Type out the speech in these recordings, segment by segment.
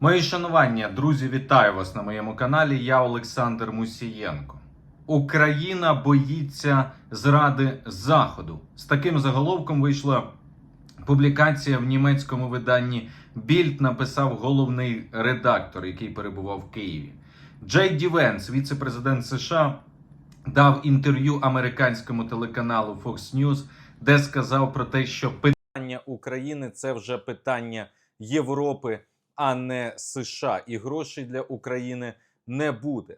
Мої шанування, друзі, вітаю вас на моєму каналі. Я Олександр Мусієнко. Україна боїться зради Заходу. З таким заголовком вийшла публікація в німецькому виданні Більд. Написав головний редактор, який перебував в Києві. Джей Ді Венс, віце-президент США, дав інтерв'ю американському телеканалу Fox News, де сказав про те, що питання України це вже питання Європи а не США, і грошей для України не буде.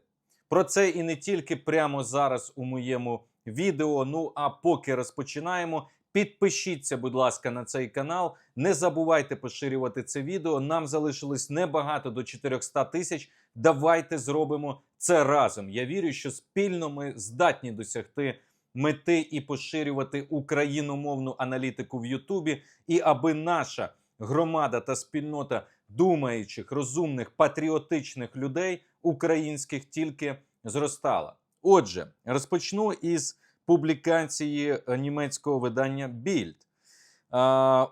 Про це і не тільки прямо зараз у моєму відео. Ну а поки розпочинаємо. Підпишіться, будь ласка, на цей канал. Не забувайте поширювати це відео. Нам залишилось небагато до 400 тисяч. Давайте зробимо це разом. Я вірю, що спільно ми здатні досягти мети і поширювати україномовну аналітику в Ютубі, і аби наша громада та спільнота думаючих, розумних, патріотичних людей українських тільки зростала. Отже, розпочну із публікації е, німецького видання Більд.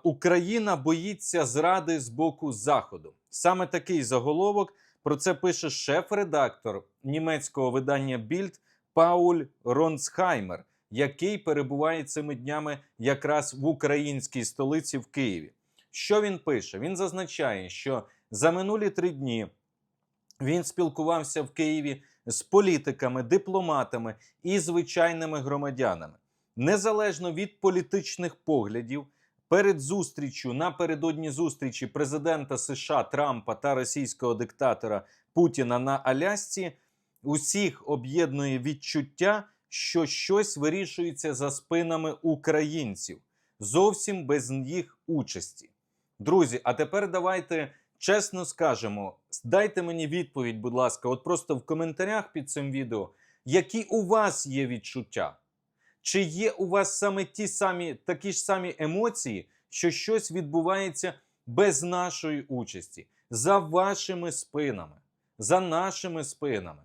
Україна боїться зради з боку Заходу. Саме такий заголовок. Про це пише шеф-редактор німецького видання Більд Пауль Ронсхаймер, який перебуває цими днями якраз в українській столиці в Києві. Що він пише? Він зазначає, що за минулі три дні він спілкувався в Києві з політиками, дипломатами і звичайними громадянами. Незалежно від політичних поглядів, перед зустрічю напередодні зустрічі президента США Трампа та російського диктатора Путіна на Алясці, усіх об'єднує відчуття, що щось вирішується за спинами українців, зовсім без їх участі. Друзі, а тепер давайте чесно скажемо. Дайте мені відповідь, будь ласка, от просто в коментарях під цим відео, які у вас є відчуття? Чи є у вас саме ті самі такі ж самі емоції, що щось відбувається без нашої участі, за вашими спинами, за нашими спинами?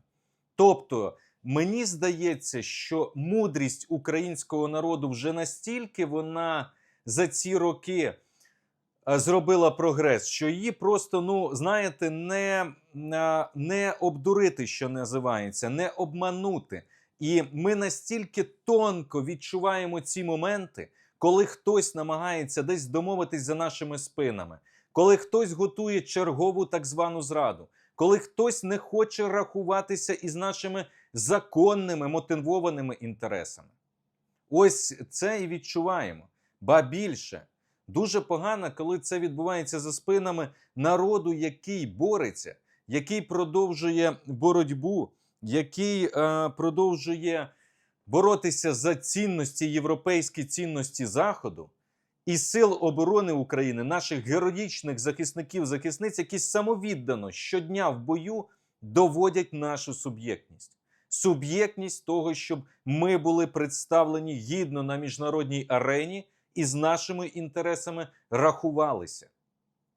Тобто, мені здається, що мудрість українського народу вже настільки вона за ці роки зробила прогрес, що її просто, ну знаєте, не, не обдурити, що називається, не обманути. І ми настільки тонко відчуваємо ці моменти, коли хтось намагається десь домовитись за нашими спинами, коли хтось готує чергову так звану зраду, коли хтось не хоче рахуватися із нашими законними мотивованими інтересами. Ось це і відчуваємо. Ба більше. Дуже погано, коли це відбувається за спинами народу, який бореться, який продовжує боротьбу, який е, продовжує боротися за цінності, європейські цінності Заходу і сил оборони України, наших героїчних захисників, захисниць, які самовіддано щодня в бою доводять нашу суб'єктність. Суб'єктність того, щоб ми були представлені гідно на міжнародній арені і з нашими інтересами рахувалися.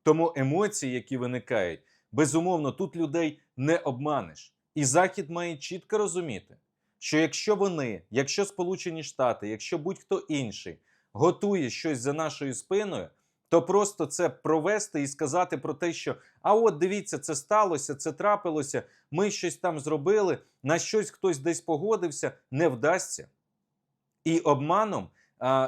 Тому емоції, які виникають, безумовно, тут людей не обманеш. І Захід має чітко розуміти, що якщо вони, якщо Сполучені Штати, якщо будь-хто інший готує щось за нашою спиною, то просто це провести і сказати про те, що а от дивіться, це сталося, це трапилося, ми щось там зробили, на щось хтось десь погодився, не вдасться. І обманом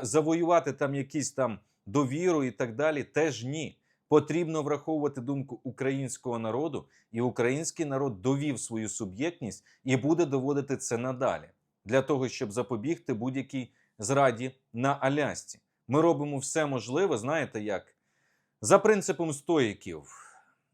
завоювати там якісь там довіру і так далі, теж ні. Потрібно враховувати думку українського народу, і український народ довів свою суб'єктність і буде доводити це надалі для того, щоб запобігти будь-якій зраді на Алясці. Ми робимо все можливе, знаєте як? За принципом стоїків.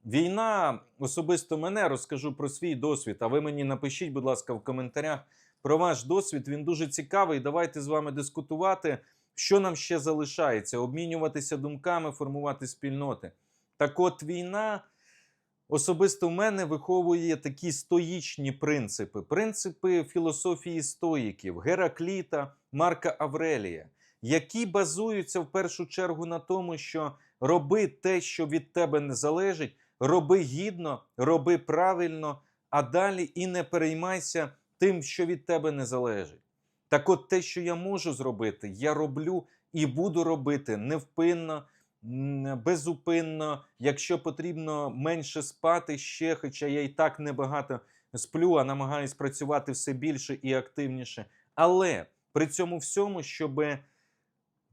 Війна особисто мене розкажу про свій досвід. А ви мені напишіть, будь ласка, в коментарях про ваш досвід. Він дуже цікавий. Давайте з вами дискутувати. Що нам ще залишається? Обмінюватися думками, формувати спільноти. Так от війна особисто в мене виховує такі стоїчні принципи, принципи філософії стоїків, Геракліта, Марка Аврелія, які базуються в першу чергу на тому, що роби те, що від тебе не залежить, роби гідно, роби правильно, а далі і не переймайся тим, що від тебе не залежить. Так от те, що я можу зробити, я роблю і буду робити невпинно, безупинно, якщо потрібно менше спати ще, хоча я і так небагато сплю, а намагаюсь працювати все більше і активніше. Але при цьому всьому, щоб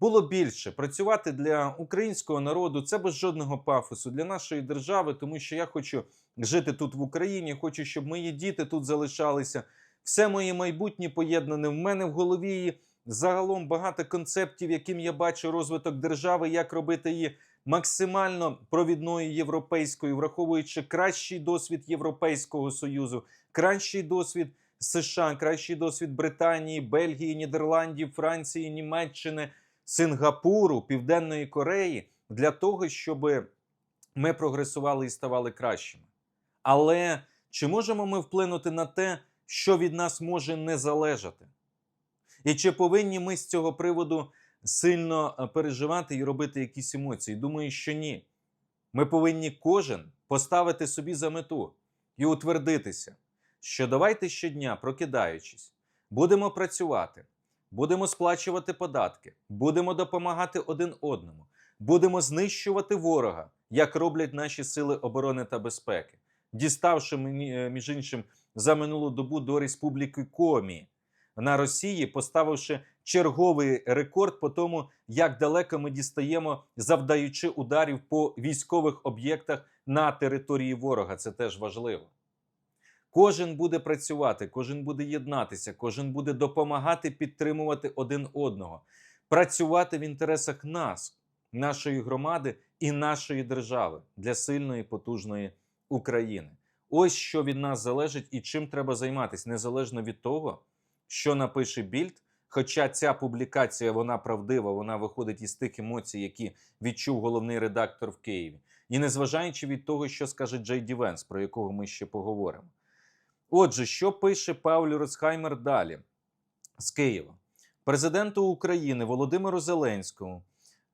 було більше працювати для українського народу, це без жодного пафосу для нашої держави, тому що я хочу жити тут в Україні, хочу, щоб мої діти тут залишалися. Все моє майбутнє поєднане. В мене в голові загалом багато концептів, яким я бачу розвиток держави, як робити її максимально провідною європейською, враховуючи кращий досвід Європейського союзу, кращий досвід США, кращий досвід Британії, Бельгії, Нідерландів, Франції, Німеччини, Сингапуру, Південної Кореї для того, щоб ми прогресували і ставали кращими. Але чи можемо ми вплинути на те, що від нас може не залежати? І чи повинні ми з цього приводу сильно е, переживати і робити якісь емоції? Думаю, що ні. Ми повинні кожен поставити собі за мету і утвердитися, що давайте щодня, прокидаючись, будемо працювати, будемо сплачувати податки, будемо допомагати один одному, будемо знищувати ворога, як роблять наші сили оборони та безпеки, діставши е, між іншим за минулу добу до Республіки Комі на Росії, поставивши черговий рекорд по тому, як далеко ми дістаємо, завдаючи ударів по військових об'єктах на території ворога. Це теж важливо. Кожен буде працювати, кожен буде єднатися, кожен буде допомагати підтримувати один одного, працювати в інтересах нас, нашої громади і нашої держави для сильної потужної України. Ось що від нас залежить і чим треба займатися, незалежно від того, що напише Більд. Хоча ця публікація вона правдива, вона виходить із тих емоцій, які відчув головний редактор в Києві, і незважаючи від того, що скаже Джей Ді Венс, про якого ми ще поговоримо. Отже, що пише Пауль Роцхаймер далі з Києва? Президенту України Володимиру Зеленському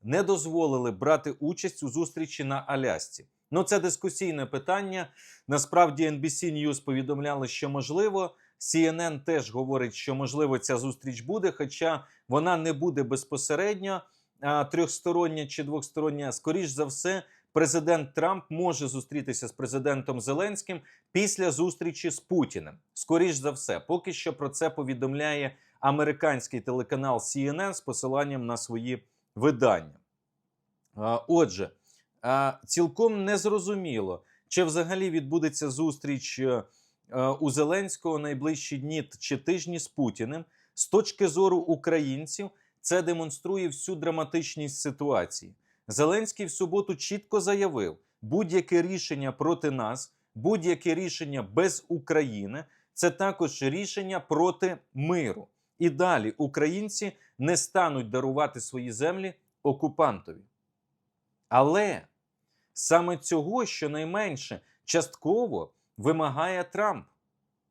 не дозволили брати участь у зустрічі на Алясці. Ну, це дискусійне питання. Насправді, NBC News повідомляли, що можливо. CNN теж говорить, що можливо ця зустріч буде, хоча вона не буде безпосередньо трьохстороння чи двостороння. Скоріш за все, президент Трамп може зустрітися з президентом Зеленським після зустрічі з Путіним. Скоріш за все, поки що про це повідомляє американський телеканал CNN з посиланням на свої видання. Отже, цілком незрозуміло, чи взагалі відбудеться зустріч. е, е, У Зеленського найближчі дні чи тижні з Путіним з точки зору українців це демонструє всю драматичність ситуації. Зеленський в суботу чітко заявив: будь-яке рішення проти нас, будь-яке рішення без України це також рішення проти миру. І далі українці не стануть дарувати свої землі окупантові. Але саме цього, щонайменше, частково вимагає Трамп,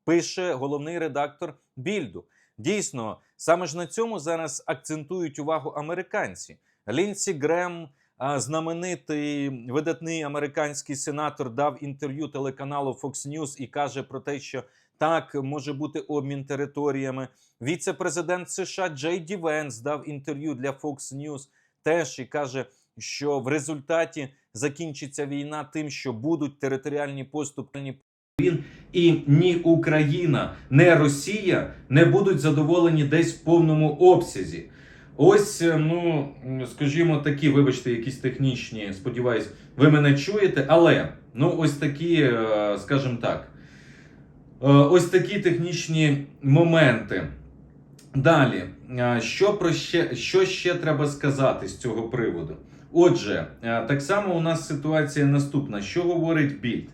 пише головний редактор Більду. Дійсно, саме ж на цьому зараз акцентують увагу американці. Лінсі Грем, знаменитий видатний американський сенатор, дав інтерв'ю телеканалу Fox News і каже про те, що так може бути обмін територіями. Віце-президент США Джей Ді Венс дав інтерв'ю для Fox News теж і каже, що в результаті закінчиться війна тим, що будуть територіальні поступи він і ні Україна, ні Росія не будуть задоволені десь в повному обсязі. Ось, е, ну скажімо, такі, вибачте, якісь технічні, сподіваюсь, ви мене чуєте, але ну ось такі, е, скажімо так, е, ось такі технічні моменти. Далі, що про ще, що ще треба сказати з цього приводу? Отже, е, так само у нас ситуація наступна. Що говорить Більд?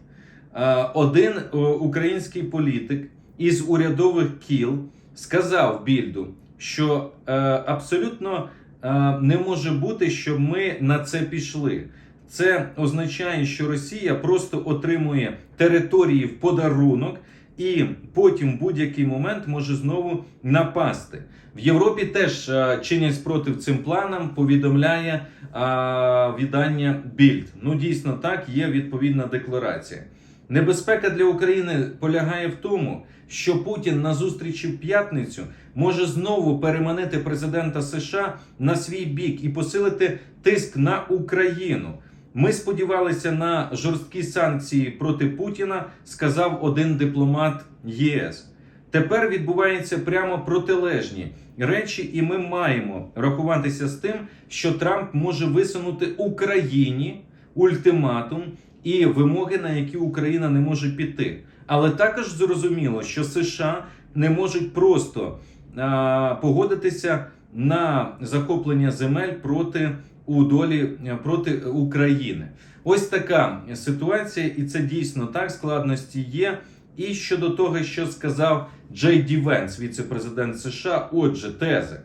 Е, Один е, український політик із урядових кіл сказав Більду, що абсолютно не може бути, щоб ми на це пішли. Це означає, що Росія просто отримує території в подарунок і потім в будь-який момент може знову напасти. В Європі теж е, чинять спротив цим планам, повідомляє е, віддання Більд. Ну, дійсно так, є відповідна декларація. Небезпека для України полягає в тому, що Путін на зустрічі в п'ятницю може знову переманити президента США на свій бік і посилити тиск на Україну. Ми сподівалися на жорсткі санкції проти Путіна, сказав один дипломат ЄС. Тепер відбуваються прямо протилежні речі, і ми маємо рахуватися з тим, що Трамп може висунути Україні ультиматум і вимоги, на які Україна не може піти. Але також зрозуміло, що США не можуть просто а, погодитися на захоплення земель проти у долі проти України. Ось така ситуація, і це дійсно так. Складності є. І щодо того, що сказав Джей Ді Венс, віце-президент США, отже, тези.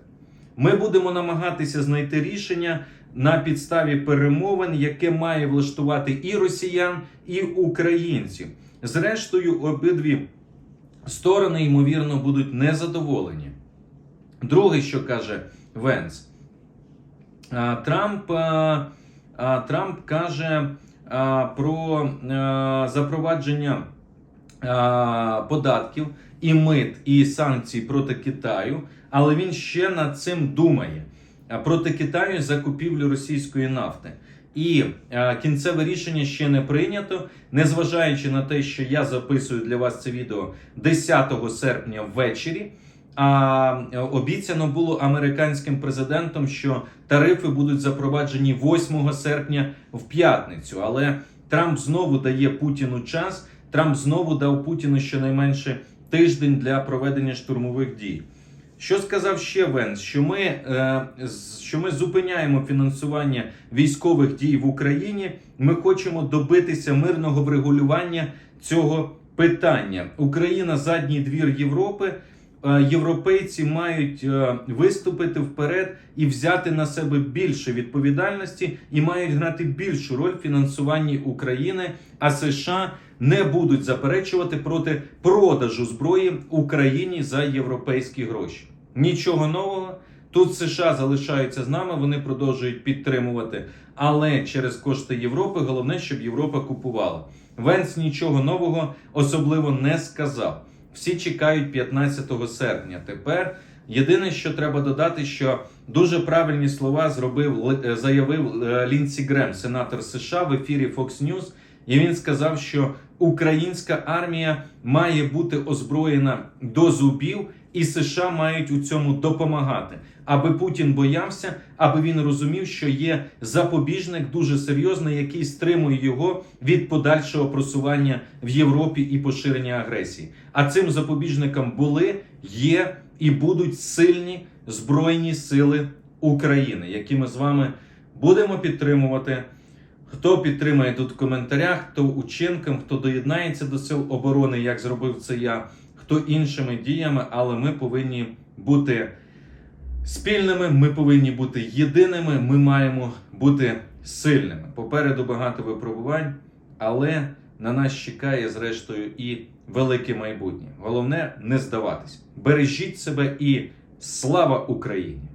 Ми будемо намагатися знайти рішення на підставі перемовин, яке має влаштувати і росіян, і українців. Зрештою, обидві сторони, ймовірно, будуть незадоволені. Друге, що каже Венс, Трамп, Трамп каже про запровадження податків і мит і санкцій проти Китаю, але він ще над цим думає проти Китаю закупівлю російської нафти. І а, кінцеве рішення ще не прийнято, незважаючи на те, що я записую для вас це відео 10 серпня ввечері. А е, обіцяно було американським президентом, що тарифи будуть запроваджені 8 серпня в п'ятницю. Але Трамп знову дає Путіну час. Трамп знову дав Путіну щонайменше тиждень для проведення штурмових дій. Що сказав ще Венс? Що ми, е, що ми зупиняємо фінансування військових дій в Україні. Ми хочемо добитися мирного врегулювання цього питання. Україна задній двір Європи. Е, Європейці мають е, виступити вперед і взяти на себе більше відповідальності і мають грати більшу роль в фінансуванні України. А США не будуть заперечувати проти продажу зброї Україні за європейські гроші. Нічого нового. Тут США залишаються з нами, вони продовжують підтримувати, але через кошти Європи головне, щоб Європа купувала. Венс нічого нового особливо не сказав. Всі чекають 15 серпня. Тепер єдине, що треба додати, що дуже правильні слова зробив е, заявив е, Лінсі Грем, сенатор США в ефірі Fox News. І він сказав, що українська армія має бути озброєна до зубів, і США мають у цьому допомагати, аби Путін боявся, аби він розумів, що є запобіжник дуже серйозний, який стримує його від подальшого просування в Європі і поширення агресії. А цим запобіжником були, є і будуть сильні збройні сили України, які ми з вами будемо підтримувати. Хто підтримає тут в коментарях, хто учинком, хто доєднається до сил оборони, як зробив це я, хто іншими діями, але ми повинні бути спільними, ми повинні бути єдиними, ми маємо бути сильними. Попереду багато випробувань, але на нас чекає, зрештою, і велике майбутнє. Головне не здаватись. Бережіть себе і слава Україні!